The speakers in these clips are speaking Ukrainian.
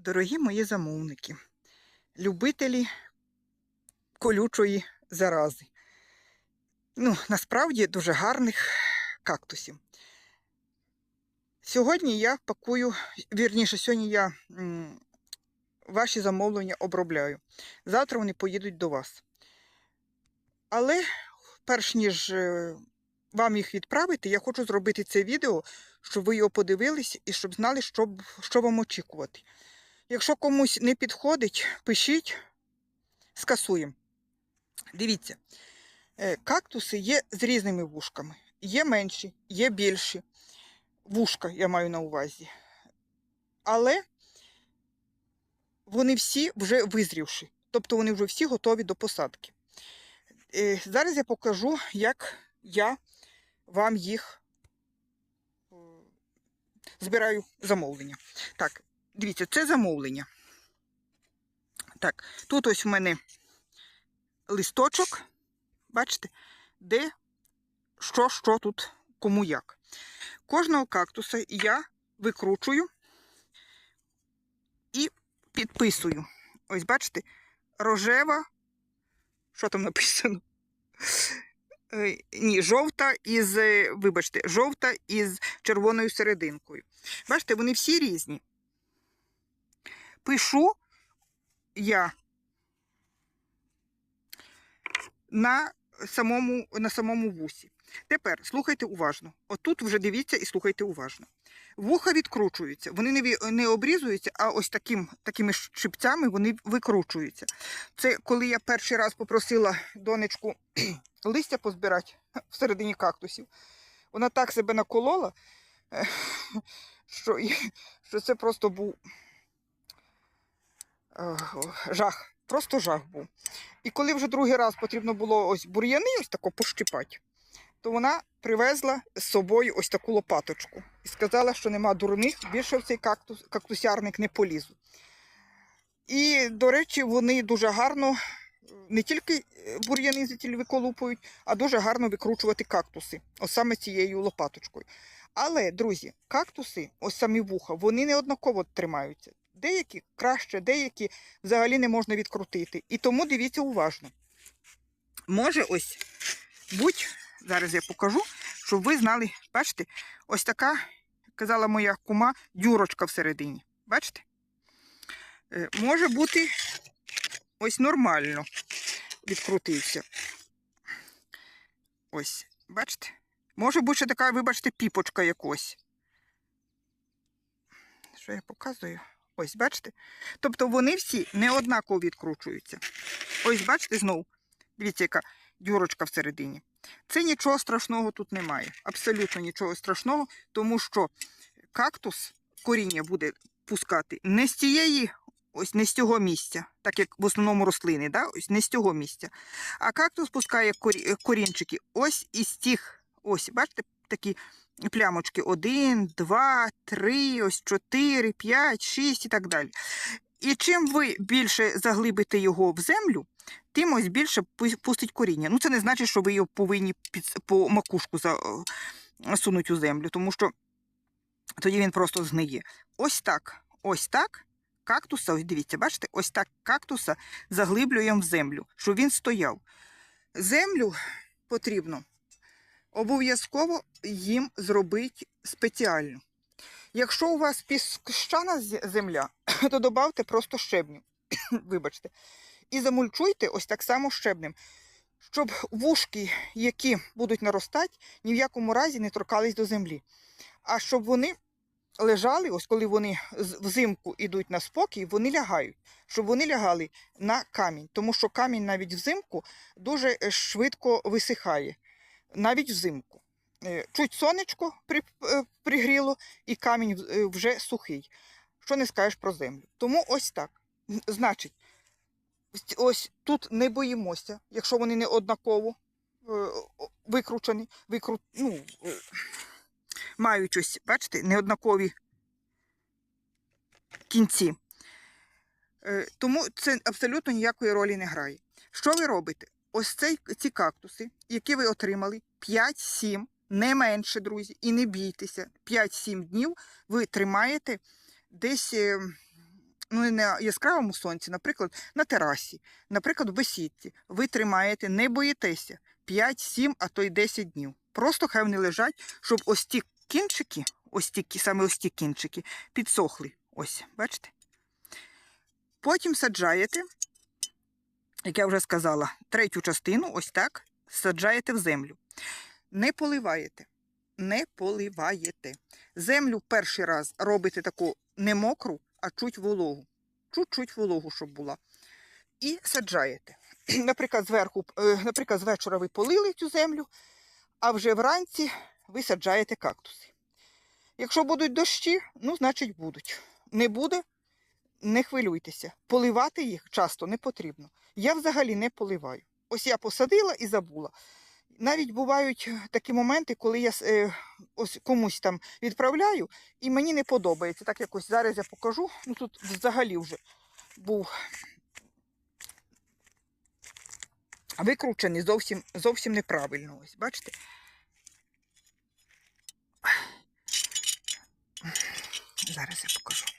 Дорогі мої замовники, любителі колючої зарази. Ну, насправді дуже гарних кактусів. Сьогодні я пакую, вірніше, сьогодні я ваші замовлення обробляю. Завтра вони поїдуть до вас. Але перш ніж е, вам їх відправити, я хочу зробити це відео, щоб ви його подивились і щоб знали, що, що вам очікувати. Якщо комусь не підходить, пишіть, скасуємо. Дивіться, е, кактуси є з різними вушками. Є менші, є більші. Вушка я маю на увазі. Але вони всі вже визрівші. Тобто вони вже всі готові до посадки. Е, Зараз я покажу, як я вам їх збираю замовлення. Так, Дивіться, це замовлення. Так, тут ось в мене листочок, бачите, де що, що тут, кому як. Кожного кактуса я викручую і підписую. Ось, бачите, рожева, що там написано? Е, Ні, жовта із, вибачте, жовта із червоною серединкою. Бачите, вони всі різні пишу я на самому, на самому вусі. Тепер слухайте уважно. Отут вже дивіться і слухайте уважно. Вуха відкручуються, вони не, не обрізуються, а ось таким, такими щипцями вони викручуються. Це коли я перший раз попросила донечку листя позбирати всередині кактусів. Вона так себе наколола, е, що, що це просто був жах. Просто жах був. І коли вже другий раз потрібно було ось бур'яни ось тако пощипати, то вона привезла з собою ось таку лопаточку і сказала, що нема дурних, більше в цей кактус, кактусярник не полізу. І, до речі, вони дуже гарно е, не тільки е, бур'яни звідти виколупують, а дуже гарно викручувати кактуси, ось саме цією лопаточкою. Але, друзі, кактуси, ось самі вуха, вони не однаково тримаються. Деякі краще, деякі взагалі не можна відкрутити. І тому дивіться уважно. Може ось будь, зараз я покажу, щоб ви знали, бачите, ось така, казала моя кума, дюрочка всередині. Бачите? Е, Може бути ось нормально відкрутився. Ось, бачите? Може бути ще така, вибачте, піпочка якось. Що я показую? Ось, бачите? Тобто вони всі не однаково відкручуються. Ось, бачите, знову. Дивіться, яка дюрочка всередині. Це нічого страшного тут немає. Абсолютно нічого страшного, тому що кактус коріння буде пускати не з цієї, ось не з цього місця, так як в основному рослини, да? ось не з цього місця. А кактус пускає корінчики ось із тих, ось, бачите, такі плямочки. Один, два, три, ось чотири, п'ять, шість і так далі. І чим ви більше заглибите його в землю, тим ось більше пустить коріння. Ну, це не значить, що ви його повинні під, по макушку засунути у землю, тому що тоді він просто згниє. Ось так, ось так. Кактуса, ось дивіться, бачите, ось так кактуса заглиблюємо в землю, щоб він стояв. Землю потрібно обов'язково їм зробити спеціально. Якщо у вас піщана земля, то додавте просто щебню. Вибачте. І замульчуйте ось так само щебнем, щоб вушки, які будуть наростати, ні в якому разі не торкались до землі. А щоб вони лежали, ось коли вони взимку йдуть на спокій, вони лягають, щоб вони лягали на камінь, тому що камінь навіть взимку дуже е, швидко висихає, навіть взимку. Е, Чуть сонечко е, пригріло, і камінь е, вже сухий. Що не скажеш про землю? Тому ось так. Значить, ось- тут не боїмося, якщо вони не однаково викручені, викру... ну, мають ось, бачите, неоднакові кінці. Тому це абсолютно ніякої ролі не грає. Що ви робите? Ось цей, ці кактуси, які ви отримали 5-7, не менше, друзі, і не бійтеся, 5-7 днів ви тримаєте десь е, ну на яскравому сонці, наприклад, на терасі, наприклад, в бесідці, ви тримаєте, не боїтеся 5, 7, а то й 10 днів. Просто хай вони лежать, щоб ось ті кінчики, ось ті, саме ось ті кінчики, підсохли. Ось, бачите? Потім саджаєте, як я вже сказала, третю частину, ось так, саджаєте в землю. Не поливаєте. Не поливаєте. Землю перший раз робите таку не мокру, а чуть вологу. Чуть-чуть вологу, щоб була. І саджаєте. Наприклад, зверху, е, наприклад, з вечора ви полили цю землю, а вже вранці ви саджаєте кактуси. Якщо будуть дощі, ну, значить будуть. Не буде, не хвилюйтеся. Поливати їх часто не потрібно. Я взагалі не поливаю. Ось я посадила і забула. Навіть бувають такі моменти, коли я е, ось комусь там відправляю, і мені не подобається. Так якось зараз я покажу. Ну тут взагалі вже був викручений зовсім, зовсім неправильно. Ось, бачите? Зараз я покажу.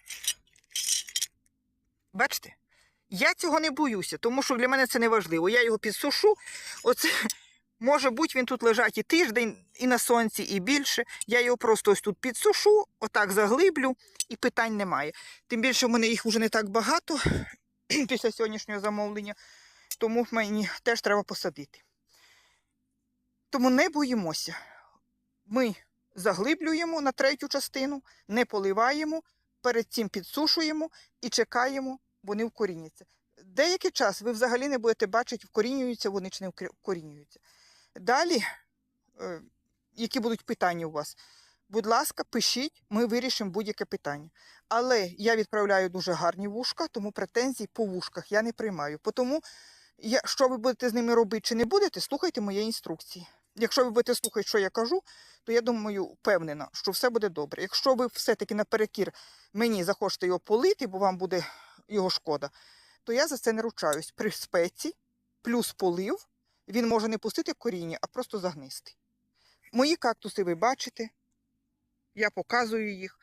Бачите? Я цього не боюся, тому що для мене це не важливо. Я його підсушу. Оце може бути він тут лежать і тиждень, і на сонці, і більше. Я його просто ось тут підсушу, отак заглиблю, і питань немає. Тим більше в мене їх вже не так багато після сьогоднішнього замовлення, тому мені теж треба посадити. Тому не боїмося. Ми заглиблюємо на третю частину, не поливаємо, перед цим підсушуємо і чекаємо, вони вкоріняться. Деякий час ви взагалі не будете бачити, вкорінюються вони чи не вкорінюються. Далі, е, які будуть питання у вас, будь ласка, пишіть, ми вирішимо будь-яке питання. Але я відправляю дуже гарні вушка, тому претензій по вушках я не приймаю. Тому, що ви будете з ними робити чи не будете, слухайте мої інструкції. Якщо ви будете слухати, що я кажу, то я думаю, впевнена, що все буде добре. Якщо ви все-таки наперекір мені захочете його полити, бо вам буде його шкода, то я за це не ручаюсь. При спеці плюс полив він може не пустити коріння, а просто загнисти. Мої кактуси ви бачите, я показую їх.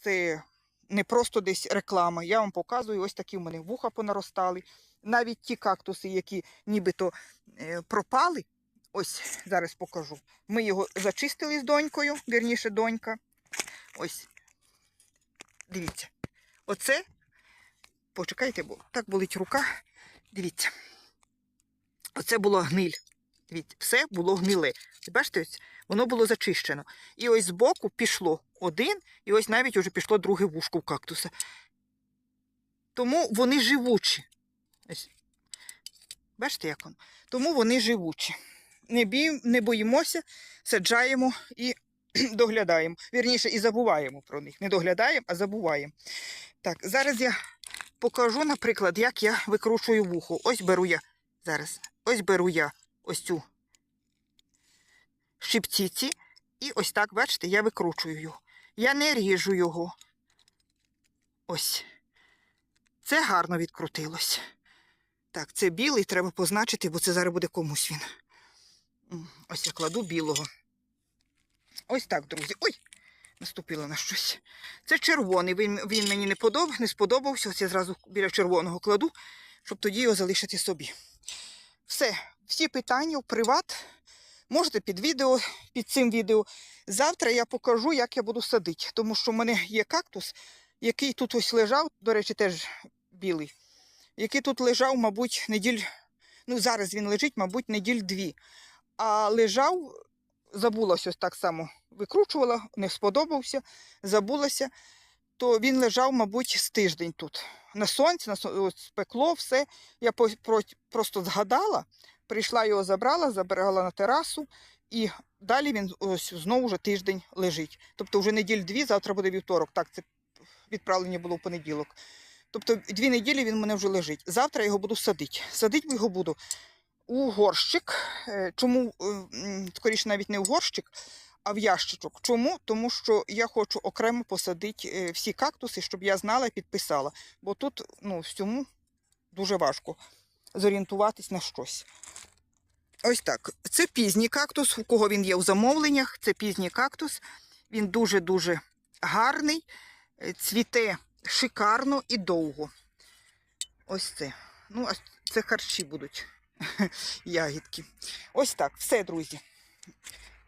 Це не просто десь реклама. Я вам показую, ось такі в мене вуха понаростали. Навіть ті кактуси, які нібито е, пропали, ось зараз покажу. Ми його зачистили з донькою, вірніше донька. Ось. Дивіться. Оце. Почекайте, бо так болить рука. Дивіться. Оце була гниль. Дивіться, все було гниле. Бачите, воно було зачищено. І ось збоку пішло один, і ось навіть уже пішло друге вушко в кактуса. Тому вони живучі. Ось. Бачите, як воно? Тому вони живучі. Не, бій, не боїмося, саджаємо і доглядаємо. Вірніше, і забуваємо про них. Не доглядаємо, а забуваємо. Так, зараз я покажу, наприклад, як я викручую вухо. Ось беру я зараз. Ось беру я ось цю щипціці. І ось так, бачите, я викручую його. Я не ріжу його. Ось. Це гарно відкрутилось. Так, це білий, треба позначити, бо це зараз буде комусь він. Ось я кладу білого. Ось так, друзі. Ой! Наступило на щось. Це червоний. Він, він мені не, подоб, не сподобався. Ось я зразу біля червоного кладу, щоб тоді його залишити собі. Все, всі питання в приват. Можете під відео, під цим відео. Завтра я покажу, як я буду садити. Тому що в мене є кактус, який тут ось лежав, до речі, теж білий, який тут лежав, мабуть, неділь. Ну, зараз він лежить, мабуть, неділь дві. А лежав, забулася ось так само викручувала, не сподобався, забулася, то він лежав, мабуть, з тиждень тут. На сонці, на сон- спекло, все. Я просто згадала, прийшла його забрала, забирала на терасу, і далі він ось знову вже тиждень лежить. Тобто вже неділь дві, завтра буде вівторок. Так, це відправлення було в понеділок. Тобто дві неділі він мене вже лежить. Завтра я його буду садити. Садити його буду у горщик. Е, Чому, е, скоріше, навіть не в горщик, а в ящичок. Чому? Тому що я хочу окремо посадити е, всі кактуси, щоб я знала і підписала. Бо тут ну, всьому дуже важко зорієнтуватись на щось. Ось так. Це пізній кактус, у кого він є у замовленнях. Це пізній кактус. Він дуже-дуже гарний. Цвіте шикарно і довго. Ось це. Ну, а це харчі будуть. Ягідки. Ось так, все, друзі.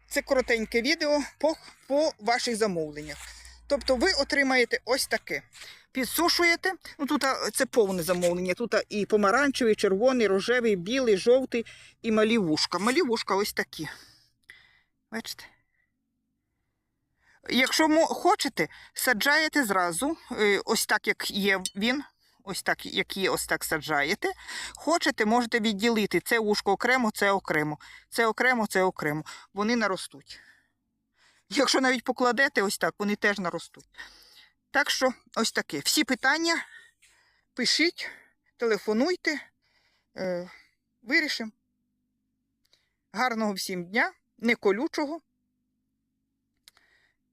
Це коротеньке відео по, по ваших замовленнях. Тобто ви отримаєте ось таке. Підсушуєте. Ну, тут це повне замовлення. Тут і помаранчевий, червоний, рожевий, білий, жовтий і малі вушка. Малі вушка ось такі. Бачите? Якщо хочете, саджаєте зразу, е, ось так, як є він. Ось так, як є, ось так саджаєте. Хочете, можете відділити це ушко окремо, це окремо, це окремо, це окремо. Вони наростуть. Якщо навіть покладете ось так, вони теж наростуть. Так що, ось таке. Всі питання пишіть, телефонуйте, е, вирішимо. Гарного всім дня, не колючого.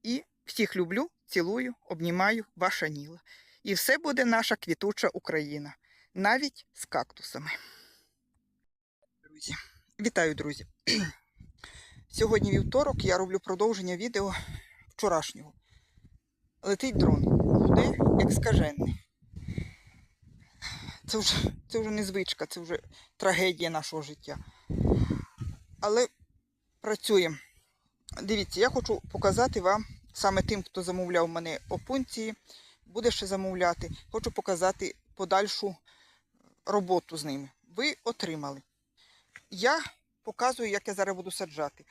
І всіх люблю, цілую, обнімаю, ваша Ніла. І все буде наша квітуча Україна, навіть з кактусами. Друзі, вітаю, друзі. Сьогодні вівторок я роблю продовження відео вчорашнього. Летить дрон, гуде, як. Це вже, це вже не звичка, це вже трагедія нашого життя. Але працюємо. Дивіться, я хочу показати вам саме тим, хто замовляв мене опунції, буде ще замовляти. Хочу показати подальшу роботу з ними. Ви отримали. Я показую, як я зараз буду саджати.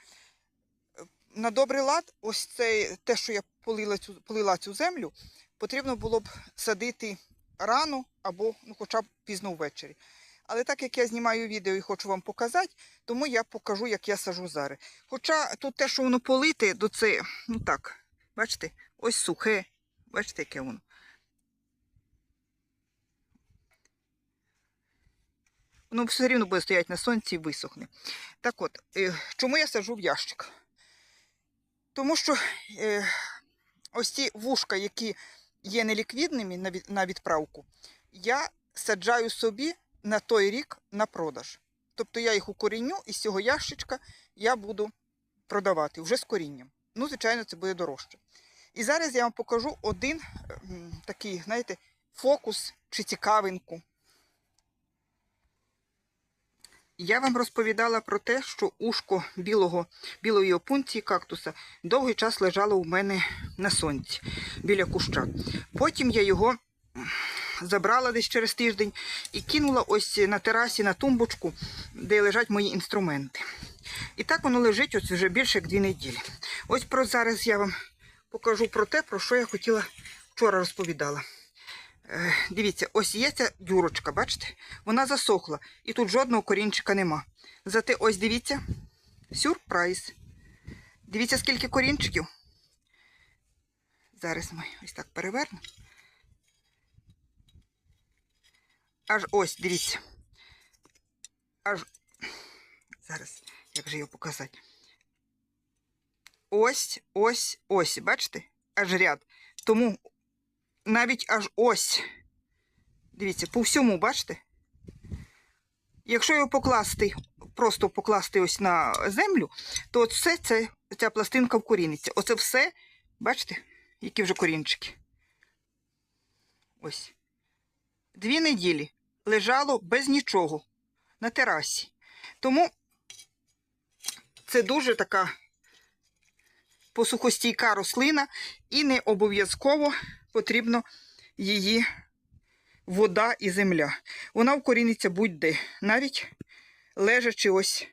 На добрий лад, ось це те, що я полила цю, полила цю землю, потрібно було б садити рано або ну, хоча б пізно ввечері. Але так як я знімаю відео і хочу вам показати, тому я покажу, як я сажу зараз. Хоча тут те, що воно полите, до це, ну так, бачите, ось сухе. Бачите, яке воно. Воно все рівно буде стояти на сонці і висохне. Так от, е, чому я сажу в ящик? Тому що е, ось ці вушка, які є неліквідними на, від, на відправку, я саджаю собі на той рік на продаж. Тобто я їх укоріню і з цього ящичка я буду продавати вже з корінням. Ну, звичайно, це буде дорожче. І зараз я вам покажу один такий, знаєте, фокус чи цікавинку. Я вам розповідала про те, що ушко білого, білої опунції кактуса довгий час лежало у мене на сонці біля куща. Потім я його забрала десь через тиждень і кинула ось на терасі на тумбочку, де лежать мої інструменти. І так воно лежить ось вже більше як дві неділі. Ось про зараз я вам покажу про те, про що я хотіла вчора розповідала. Е, Дивіться, ось є ця дюрочка, бачите? Вона засохла, і тут жодного корінчика нема. Зате ось дивіться, сюрприз. Дивіться, скільки корінчиків. Зараз ми ось так перевернемо. Аж ось, дивіться. Аж. Зараз, як же його показати? Ось, ось, ось. Бачите? Аж ряд. Тому навіть аж ось. Дивіться, по всьому, бачите? Якщо його покласти, просто покласти ось на землю, то все це, ця пластинка вкоріниться. Оце все, бачите, які вже корінчики. Ось. Дві неділі лежало без нічого на терасі. Тому це дуже така посухостійка рослина, і не обов'язково потрібно її вода і земля. Вона вкоріниться будь-де, навіть лежачи ось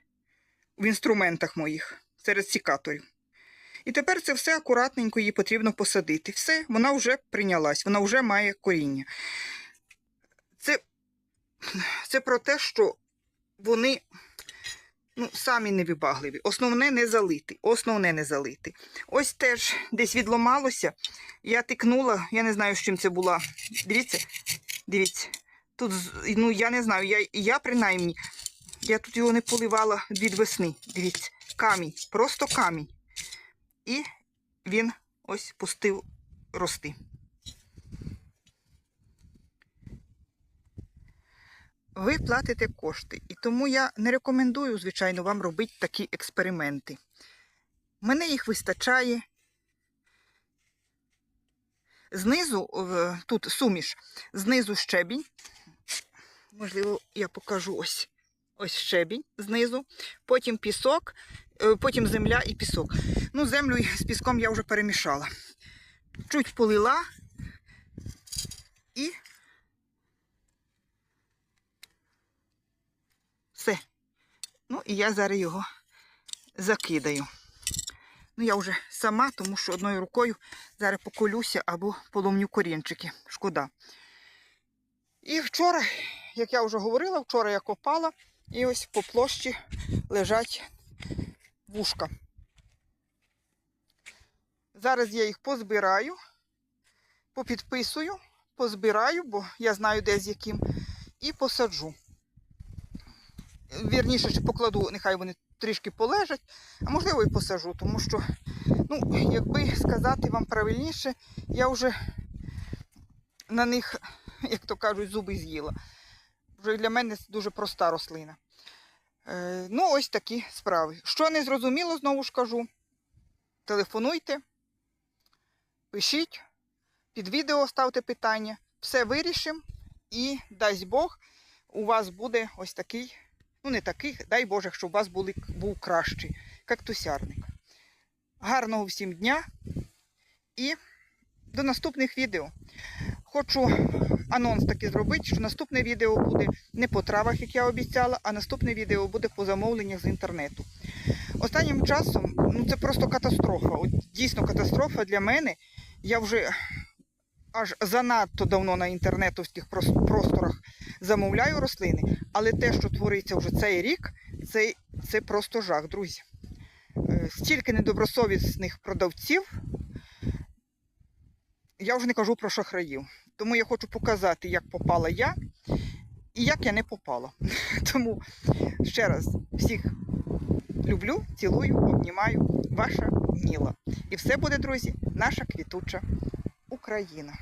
в інструментах моїх серед сікаторів. І тепер це все акуратненько її потрібно посадити. Все, вона вже прийнялась, вона вже має коріння. Це, це про те, що вони ну, самі невибагливі. Основне не залити. Основне не залити. Ось теж десь відломалося. Я тикнула, я не знаю, з чим це була. Дивіться, дивіться. Тут, ну я не знаю, я, я принаймні, я тут його не поливала від весни. Дивіться, камінь, просто камінь. І він ось пустив рости. Ви платите кошти, і тому я не рекомендую, звичайно, вам робити такі експерименти. Мене їх вистачає. Знизу, е, тут суміш, знизу щебінь. Можливо, я покажу ось. Ось щебінь знизу, потім пісок, е, потім земля і пісок. Ну, землю з піском я вже перемішала. Чуть полила і все. Ну, і я зараз його закидаю. Ну, я вже сама, тому що одною рукою зараз поколюся або поломню корінчики. Шкода. І вчора, як я вже говорила, вчора я копала, і ось по площі лежать вушка. Зараз я їх позбираю, попідписую, позбираю, бо я знаю, де з яким, і посаджу. Вірніше, ще покладу, нехай вони трішки полежать, а можливо і посажу, тому що, ну, якби сказати вам правильніше, я вже на них, як то кажуть, зуби з'їла. Вже для мене це дуже проста рослина. Е, ну, ось такі справи. Що не зрозуміло, знову ж кажу, телефонуйте, пишіть, під відео ставте питання, все вирішимо і дасть Бог, у вас буде ось такий, ну не такий, дай Боже, щоб у вас були, був кращий кактусярник. Гарного всім дня і до наступних відео. Хочу анонс таки зробити, що наступне відео буде не по травах, як я обіцяла, а наступне відео буде по замовленнях з інтернету. Останнім часом ну це просто катастрофа. От, дійсно катастрофа для мене. Я вже аж занадто давно на інтернетовських прос- просторах замовляю рослини, але те, що твориться вже цей рік, це, це просто жах, друзі. Е, Стільки недобросовісних продавців. Я вже не кажу про шахраїв. Тому я хочу показати, як попала я і як я не попала. Тому ще раз всіх люблю, цілую, обнімаю. Ваша Ніла. І все буде, друзі, наша квітуча Україна.